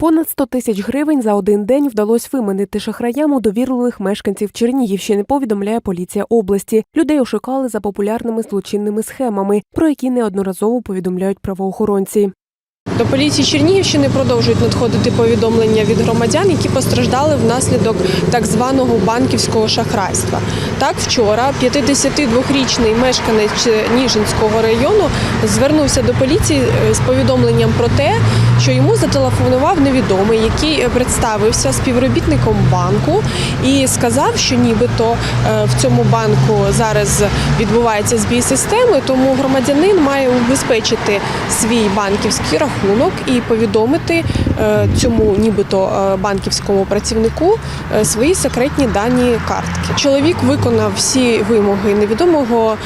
Понад 100 тисяч гривень за один день вдалося виманити шахраям у довірливих мешканців Чернігівщини, повідомляє поліція області. Людей ошукали за популярними злочинними схемами, про які неодноразово повідомляють правоохоронці. До поліції Чернігівщини продовжують надходити повідомлення від громадян, які постраждали внаслідок так званого банківського шахрайства. Так, вчора 52-річний мешканець Ніжинського району звернувся до поліції е, з повідомленням про те, що йому зателефонував невідомий, який е, представився співробітником банку і сказав, що нібито е, в цьому банку зараз відбувається збій системи, тому громадянин має убезпечити свій банківський рахунок і повідомити е, цьому нібито банківському працівнику свої секретні дані картки. Чоловік виконав всі вимоги невідомого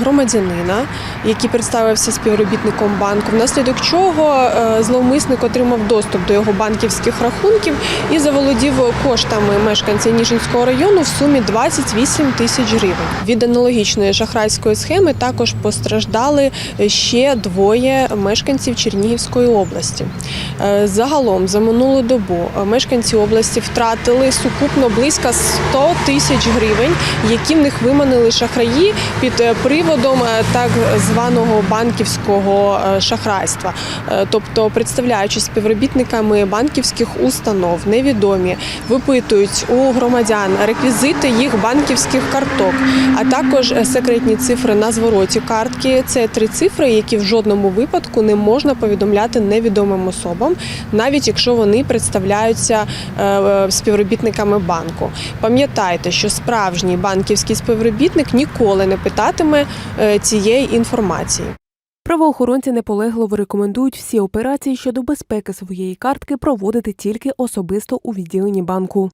громадянина, який представився співробітником банку, внаслідок чого е, зловмисник отримав доступ до його банківських рахунків і заволодів коштами мешканця Ніжинського району в сумі 28 тисяч гривень. Від аналогічної шахрайської схеми також постраждали ще двоє мешканців Чернігівської області. Е, Загалом за минулу добу мешканці області втратили сукупно близько 100 тисяч гривень, які в них виманили шахраї під е, приводом е, так званого банківського шахрайства. Тобто, представляючи співробітниками банківських установ, невідомі випитують у громадян реквізити їх банківських карток, а також секретні цифри на звороті картки. Це три цифри, які в жодному випадку не можна повідомляти невідомим особам, навіть якщо вони представляються е, співробітниками банку. Пам'ятайте, що справжній банківський співробітник ніколи не питатиме е, цієї інформації. Правоохоронці наполегливо рекомендують всі операції щодо безпеки своєї картки проводити тільки особисто у відділенні банку.